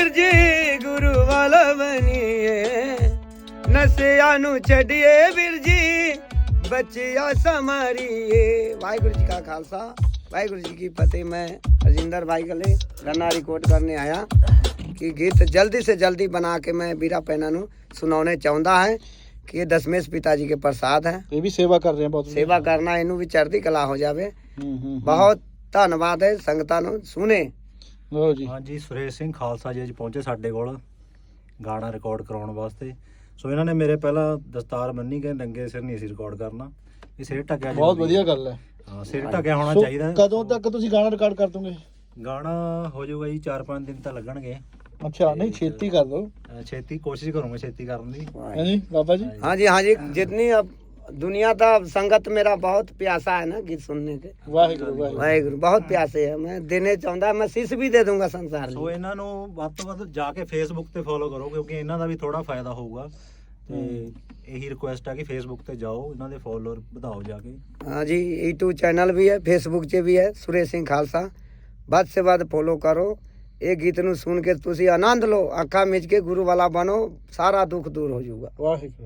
ਸਿਰਜੇ ਗੁਰੂ ਵਾਲਾ ਬਣੀਏ ਨਸਿਆ ਨੂੰ ਛੱਡੀਏ ਵੀਰ ਜੀ ਬੱਚਿਆ ਸਮਾਰੀਏ ਵਾਹਿਗੁਰੂ ਜੀ ਕਾ ਖਾਲਸਾ ਵਾਹਿਗੁਰੂ ਜੀ ਕੀ ਫਤਿਹ। ਮੈਂ ਰਜਿੰਦਰ ਭਾਈ ਗਲੇ ਗੰਨਾ ਰਿਕਾਰਡ ਕਰਨੇ ਆਇਆ ਕਿ ਗੀਤ ਜਲਦੀ ਸੇ ਜਲਦੀ ਬਣਾ ਕੇ ਮੈਂ ਵੀਰਾ ਪੈਨਾ ਨੂੰ ਸੁਣਾਉਣੇ ਚਾਹੁੰਦਾ ਹੈ ਕਿ ਇਹ ਦਸਮੇਸ਼ ਪਿਤਾ ਜੀ ਕੇ ਪ੍ਰਸਾਦ ਹੈ। ਇਹ ਵੀ ਸੇਵਾ ਕਰ ਰਹੇ ਬਹੁਤ ਸੇਵਾ ਕਰਨਾ ਇਹਨੂੰ ਵੀ ਚੜ੍ਹਦੀ ਕਲਾ ਹੋ ਜਾਵੇ। ਬਹੁਤ ਧੰਨਵਾਦ ਹੈ ਸੰਗਤਾਂ ਨੂੰ। ਸੁਨੇ ਲਓ ਜੀ ਹਾਂਜੀ ਸੁਰੇਸ਼ ਸਿੰਘ ਖਾਲਸਾ ਜੀ ਅੱਜ ਪਹੁੰਚੇ ਸਾਡੇ ਕੋਲ ਗਾਣਾ ਰਿਕਾਰਡ ਕਰਾਉਣ ਵਾਸਤੇ ਸੋ ਇਹਨਾਂ ਨੇ ਮੇਰੇ ਪਹਿਲਾਂ ਦਸਤਾਰ ਬੰਨੀ ਗਏ ਨੰਗੇ ਸਿਰ ਨਹੀਂ ਸੀ ਰਿਕਾਰਡ ਕਰਨਾ ਇਹ ਸਿਰ ਢੱਕਿਆ ਬਹੁਤ ਜ਼ਰੂਰੀ ਵਧੀਆ ਗੱਲ ਹੈ ਹਾਂ ਸਿਰ ਢੱਕਿਆ ਹੋਣਾ ਸੋ, ਚਾਹੀਦਾ ਕਦੋਂ ਤੱਕ ਤੁਸੀਂ ਗਾਣਾ ਰਿਕਾਰਡ ਕਰ ਦੋਗੇ ਗਾਣਾ ਹੋ ਜਾਊਗਾ ਜੀ 4-5 ਦਿਨ ਤਾਂ ਲੱਗਣਗੇ ਅੱਛਾ ਨਹੀਂ ਛੇਤੀ ਕਰ ਦੋ ਅਹ ਛੇਤੀ ਕੋਸ਼ਿਸ਼ ਕਰੂੰਗਾ ਛੇਤੀ ਕਰਨ ਦੀ ਹਾਂਜੀ ਬਾਬਾ ਜੀ हाँ जी हाँ जी जितनी अब दुनिया का संगत मेरा बहुत प्यासा है ना गीत सुनने के ਵਾਹਿਗੁਰੂ ਵਾਹਿਗੁਰੂ वाहेगुरु बहुत प्यासे है मैं देने चाहता मैं शीश भी दे दूंगा संसार ਸੋ में ਇਹਨਾਂ ਨੂੰ ਵੱਧ ਤੋਂ ਵੱਧ ਜਾ ਕੇ ਫੇਸਬੁੱਕ ਤੇ ਫੋਲੋ ਕਰੋ ਕਿਉਂਕਿ ਇਹਨਾਂ ਦਾ ਵੀ ਥੋੜਾ ਫਾਇਦਾ ਹੋਊਗਾ ਤੇ ਇਹੀ ਰਿਕੁਐਸਟ ਆ ਕਿ ਫੇਸਬੁੱਕ ਤੇ ਜਾਓ ਇਹਨਾਂ ਦੇ ਫੋਲੋਅਰ ਵਧਾਓ ਜਾ ਕੇ हाँ जी यूट्यूब चैनल भी है फेसबुक से भी है सुरेश सिंह खालसा ਵੱਧ ਸੇ ਵੱਧ ਫੋਲੋ ਕਰੋ ਇਹ ਗੀਤ ਨੂੰ ਸੁਣ ਕੇ ਤੁਸੀਂ ਆਨੰਦ ਲਓ ਅੱਖਾਂ ਮਿਚ ਕੇ ਗੁਰੂ ਵਾਲਾ ਬਣੋ ਸਾਰਾ ਦੁੱਖ ਦੂਰ ਹੋ ਜਾਊਗਾ ਵਾਹਿਗੁਰੂ